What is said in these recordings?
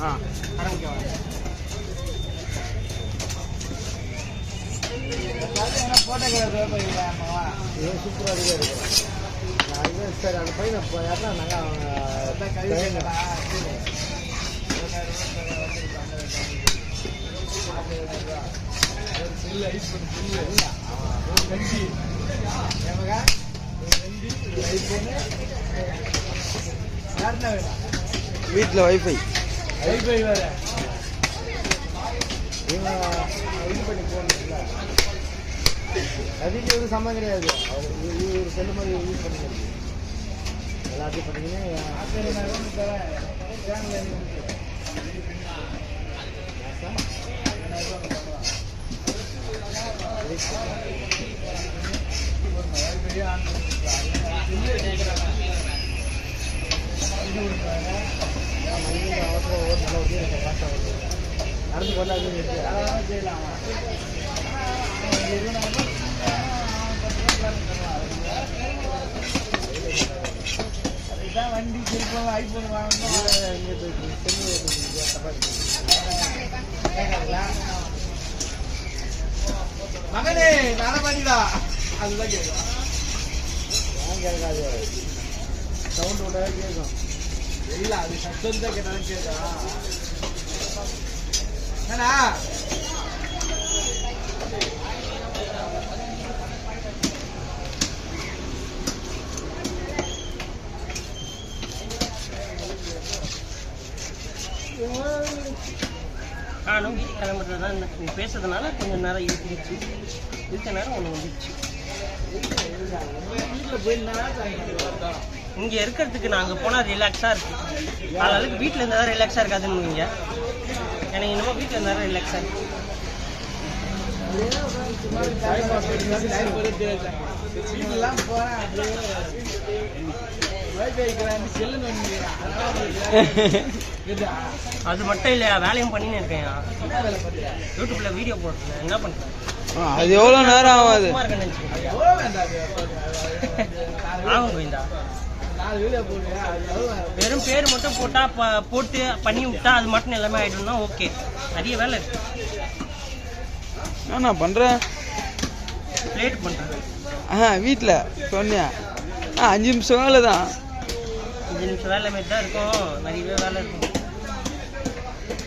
ஆ. சூப்பராக இருக்கு. சரி அந்த பையனை இப்போ யாருன்னா அவங்க வீட்டில் வைஃபை இவங்க இது சம்மந்தம் கிடையாது அவர் செல்லு மாதிரி யூஸ் பண்ணிக்கிறது எல்லாத்தையும் பார்த்தீங்கன்னா நடந்து கொண்டாந்து வண்டி திருப்பம் ஐபோன் வாங்கணும் மகனே நல்ல பண்ணிடா அதுதான் கேட்கும் கேட்காது. சவுண்ட் விட்டாவே கேட்கும். தான் கேட்டாலும் கேட்டா என்னண்ணா நானும் வீட்டுக்கு கிளம்புறது தான் நீ பேசுறதுனால கொஞ்சம் நேரம் இருந்துச்சு இருக்க நேரம் ஒன்று வந்துச்சு வீட்டுல போயிருந்தா இங்கே இருக்கிறதுக்கு நான் அங்கே போனால் ரிலாக்ஸாக இருக்கு. அதனால வீட்டில் இருந்தால் தான் ரிலாக்ஸாக இருக்காதுன்னு எனக்கு இன்னமும் வீட்டில் இருந்தால் தான் ரிலாக்ஸாக இருக்கு. வீட்டுலாம் போறேன் அப்படியே வைஃபை செல்லு நோண்டிக்கிறான் அது மட்டும் இல்லையா வேலையும் பண்ணின்னு இருக்கேன். யூடியூப்ல வீடியோ போட்டுருக்கேன் என்ன பண்ணுறேன் அது எவ்வளோ நேரம் ஆகும் அது? ஆகும் கோவிந்தா. வெறும் பேர் மட்டும் போட்டா ப- போட்டு பண்ணி விட்டா அது மட்டும் எல்லாமே ஆயிடும்னா ஓகே. நிறைய வேலை இருக்கு. என்ன பண்ணுறேன் பிளேட் பண்ணுறேன் ஆ வீட்டில் சொன்னியா ஆ அஞ்சு நிமிஷம் வேலை தான். அஞ்சு நிமிஷம் வேலை மாதிரி தான் இருக்கும். நிறையவே வேலை இருக்கும்.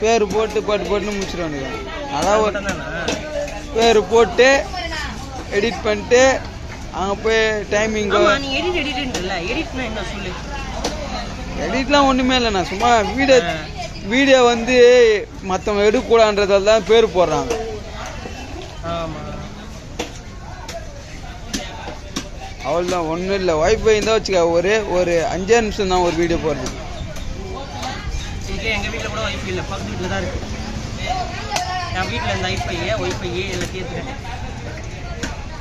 பேர் போட்டு போட்டு போட்டுன்னு முடிச்சிடுவானுங்க அதான் பேர் போட்டு எடிட் பண்ணிட்டு அங்கே போய் டைமிங் ஆமா நீ எடிட் எடிட்ன்றல எடிட்னா என்ன சொல்லு? எடிட்லாம் ஒன்றுமே இல்லைண்ணா சும்மா வீடியோ வீடியோ வந்து மற்றவங்க எடுக்கக்கூடாதுன்றதால தான் பேர் போடுறாங்க. ஆமா. அவ்வளோதான் ஒன்றும் இல்லை. ஒய்ஃபை இருந்தால் வச்சுக்க ஒரே ஒரு அஞ்சே நிமிஷம் தான் ஒரு வீடியோ போடுறது. இதுக்கே எங்க வீட்ல கூட ஒய்ஃபை இல்லை. பக்கத்து வீட்டில் தான் இருக்கு. என் வீட்டில் இந்த ஐஃபை ஒய்ஃபை எல்லாத்தையும் எடுத்துக்கிட்டேன்.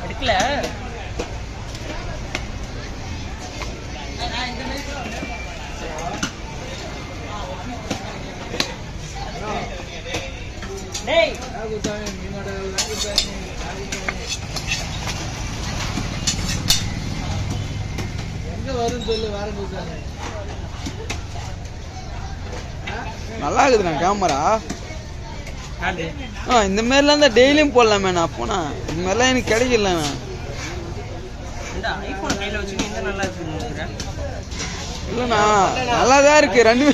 எடுக்கல டேய் எங்க வரும் சொல்லு வர கொடுத்தாங்க நல்லா இருக்குதுண்ணா கேமரா ஆ இந்த மாதிரிலாம் தான் டெய்லியும் போடலாமே நான் அப்போனா. இந்த மாதிரிலாம் எனக்கு கிடைக்கலண்ணா. இல்லைண்ணா நல்லா தான் இருக்கு. ரெண்டுமே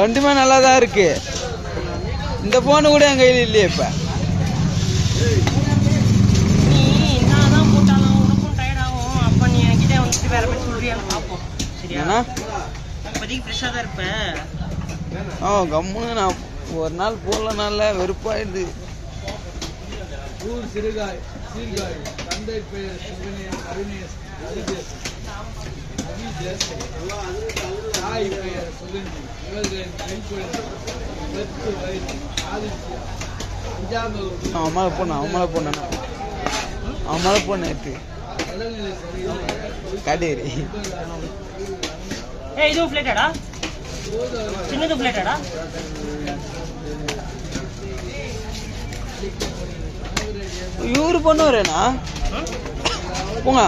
ரெண்டுமே நல்லா தான் இருக்கு. இந்த ஃபோனு கூட என் கையில் இல்லையே இப்போ. நீ என்னதான் போட்டாலும் உனக்கும் டயர்ட் ஆகும். அப்போ நீ என்கிட்ட வந்துட்டு வேற மாதிரி சொல்றியான்னு பார்ப்போம் சரியா? ஏன்னா இப்போதைக்கு ஃப்ரெஷ்ஷாக தான் இருப்பேன் ஆ கம்முன்னு நான் ஒரு நாள் போடலனால வெறுப்பாயிடுது. ஊர் சிறுகாய் சீர்காழி தந்தை பெயர் சிவனேஷ் அருணேஷ் தாய் பெயர் சுகந்தி இவர்களின் பெண் குழந்தை பத்து வயது ஆதித்யா அஞ்சாம் வகுப்பு அவன் மேலே அவன் அவன் நேற்று சின்னது பிளேட்டாடா இவரு பண்ணுவாரேண்ணா போங்க.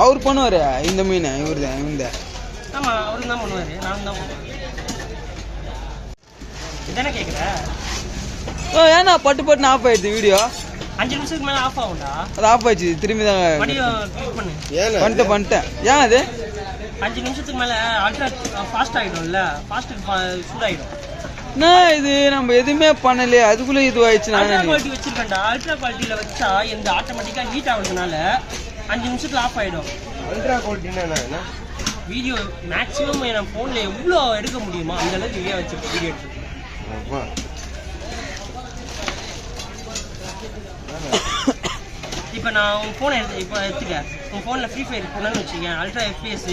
அவர் பண்ணுவாரு இந்த மீன் இவர் தான் இந்த ஆமாம் அவரும் தான் பண்ணுவார் நானும் தான் பண்ணுவேன். இதானே கேட்குற ஓ ஏன்னா பட்டு பட்டுன்னு ஆஃப் ஆயிடுது வீடியோ அஞ்சு நிமிஷத்துக்கு மேலே ஆஃப் ஆகும்டா. அது ஆஃப் ஆயிடுச்சு திரும்பி தான் பண்ணிட்டேன் பண்ணிட்டேன். ஏன் அது? அஞ்சு நிமிஷத்துக்கு மேலே அல்ட்ரா ஃபாஸ்ட் ஆகிடும்ல. ஃபாஸ்ட் சூடாகிடும். என்ன இது? நம்ம எதுவுமே பண்ணலையே அதுக்குள்ள இது ஆயிடுச்சு அல்ட்ரா நான் குவாலிட்டி வச்சிருக்கேன்டா. அல்ட்ரா குவாலிட்டியில் வச்சா இந்த ஆட்டோமேட்டிக்காக ஹீட் ஆகுறதுனால அஞ்சு நிமிஷத்துல ஆஃப் ஆகிடும் அல்ட்ரா குவாலிட்டினா என்ன? வீடியோ மேக்ஸிமம் என் ஃபோனில் எவ்வளோ எடுக்க முடியுமோ அந்த அளவுக்கு வீடியோ வச்சு வீடியோ எடுத்து இப்போ நான் உன் ஃபோனை எடுத்து இப்போ எடுத்துக்க. உன் ஃபோனில் ஃப்ரீ ஃபயர் போனேன்னு வச்சுக்கேன். அல்ட்ரா எஃபிஎஸ்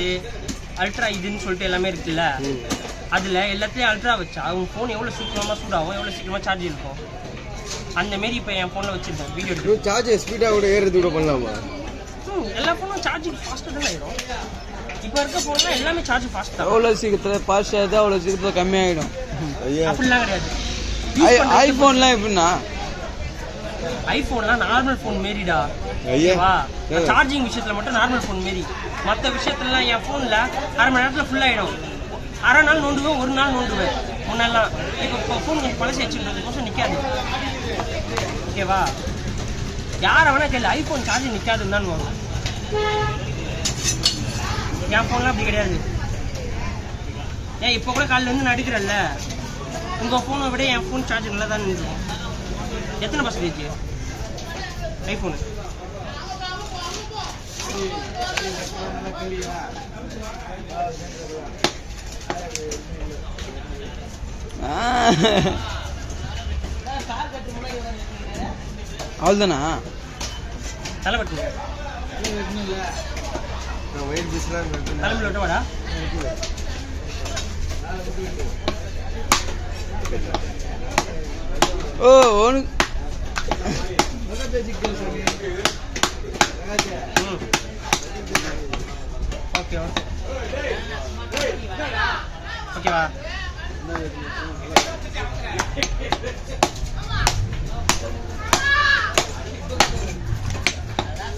அல்ட்ரா இதுன்னு சொல்லிட்டு எல்லாமே இருக்குல்ல? அதில் எல்லாத்தையும் அல்ட்ரா வச்சா உன் ஃபோன் எவ்வளோ சீக்கிரமாக சூடாகும் எவ்வளோ சீக்கிரமாக சார்ஜ் இருக்கும்? அந்த மாரி இப்போ என் ஃபோனில் வச்சுருக்கேன். வீடியோ சார்ஜ் ஸ்பீடா கூட ஏறுறது கூட பண்ணலாமா? ம், எல்லா ஃபோனும் சார்ஜிங் ஃபாஸ்ட்டாக தான் ஆயிடும் இப்போ இருக்க ஃபோன்லாம் எல்லாமே சார்ஜ் ஃபாஸ்ட் தான். எவ்வளோ சீக்கிரத்தில் பாஸ்ட் ஆகுது அவ்வளோ சீக்கிரத்தில் கம்மியாயிடும். ஐயா. அப்படிலாம் கிடையாது. ஐ ஐஃபோன்லாம் எப்படின்னா ஐஃபோன்லாம் நார்மல் ஃபோன் மாரிடா. ஐயா. ஓகேவா? சார்ஜிங் விஷயத்துல மட்டும் நார்மல் ஃபோன் மாரி. மற்ற விஷயத்துலலாம் என் ஃபோனில் அரை மணி நேரத்தில் ஃபுல் ஆகிடும் அரை நாள் நோண்டுவேன் ஒரு நாள் நோண்டுவேன். முன்னெல்லாம். இப்போ ஃபோன் கொஞ்சம் பழசு வச்சுன்றதுக்கோசம் நிற்காது ஓகேவா? யாரை வேணா கேளு. ஐஃபோன் சார்ஜிங் நிற்காதுன்னு தான் என் ஃபோன்லாம் அப்படி கிடையாது. ஏன் இப்போ கூட காலைல இருந்து நடிக்கிறல்ல உங்கள் ஃபோனை விட என் ஃபோன் சார்ஜ் நல்லா தான் நிற்கும் எத்தனை பர்சன்டேஜ் ஐஃபோனு அவ்வளோதானா தலை பட்டுங்க ஒயிட் பீஸ்லாம் தலைமையில் விட்டு வாடா. ஓ ம். Okay okay. ஓகேவா?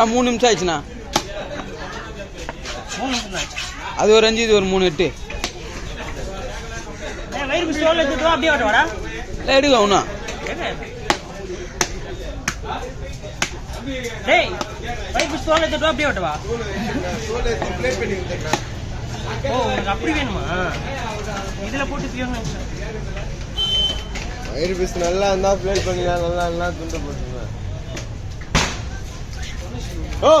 ஆ மூணு நிமிஷம் ஆயிடுச்சுண்ணா. அது ஒரு அஞ்சு இது ஒரு மூணு எட்டு. எடுக்க என்ன? டேய் வா ப்ளே பண்ணி ஓ உனக்கு அப்படி வேணுமா? இதில் போட்டு பியோன்னு நிமிஷம் ஒயிட் பீஸ் நல்லா இருந்தா ப்ளே பண்ணி நல்லா நல்லா துண்டு போட்டுருவேன் ஓ.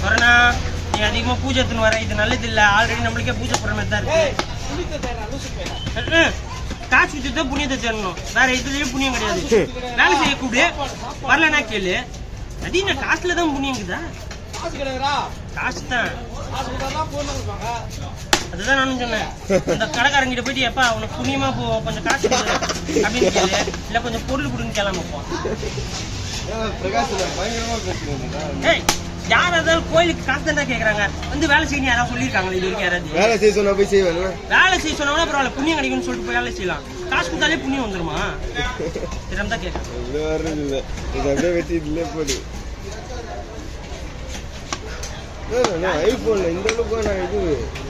கொரோனா நீ அதிகமாக பூஜை எடுத்துன்னு வர. இது நல்லது இல்லை ஆல்ரெடி நம்மளுக்கே பூஜை போடுற மாதிரி தான் இருக்கு. ம்ம். காசு தான் புண்ணியத்தை தேடணும் வேற இதுலயும் புண்ணியம் கிடையாது. வேலை செய்ய கூப்பிடு வரலன்னா கேளு. அது என்ன காசுல தான் புண்ணியம் இருக்குதா? காசு தான். அதுதான் நானும் சொன்னேன். இந்த கடைக்காரங்கிட்ட போயிட்டு எப்பா உனக்கு புண்ணியமா போ கொஞ்சம் காசு அப்படின்னு கேளு. இல்ல கொஞ்சம் பொருள் கொடுன்னு கேளாம போ. ஏய் யார் கோயிலுக்கு காசு தான் கேக்குறாங்க? வந்து வேலை செய்யணும் யாராவது சொல்லியிருக்காங்களா? இது வரைக்கும் யாராவது? வேலை செய்ய சொன்னா போய் செய்வேன் வேலை செய்ய சொன்னா பரவாயில்ல புண்ணியம் கிடைக்கும்னு சொல்லிட்டு போய் வேலை செய்யலாம். காசு கொடுத்தாலே புண்ணியம் வந்துருமா? திறம் தான் கேட்கறேன் இது அப்படியே ஐபோன்ல இந்த அளவுக்கு நான் இது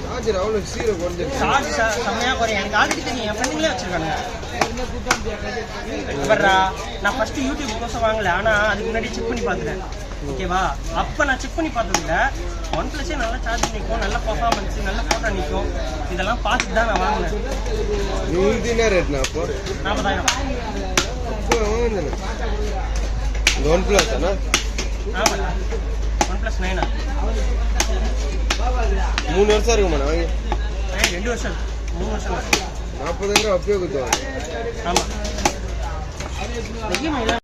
சார்ஜர் அவ்வளோ சீரை சார்ஜ் செம்மையா குறையும். எனக்கு ஆல்ரெடி தெரியும். என் ஃப்ரெண்டுங்களே வச்சிருக்காங்க. நான் ஃபர்ஸ்ட் யூடியூப் கோசம் வாங்கல. ஆனா அதுக்கு முன்னாடி செக் பண்ணி பார்த்துட்டேன். ஓகேவா அப்ப நான் செக் பண்ணி பார்த்ததுல ஒன் பிளஸே நல்லா சார்ஜ் நிற்கும் நல்ல பர்ஃபார்மன்ஸ் நல்ல ஃபோட்டோ நிற்கும் இதெல்லாம் பார்த்துட்டு தான் நான் வாங்கினேன். நூற்றி என்ன ரேட்னா அப்போ? நாற்பதாயிரம் ஒன் பிளஸ் தானே? ஒன் ப்ளஸ் நைனா மூணு வருஷம் இருக்குமா வாங்கி ரெண்டு வருஷம். மூணு வருஷம். நாற்பதாயிரம் அப்பயே கொடுத்துவாங்க ஆமா இஎம்ஐ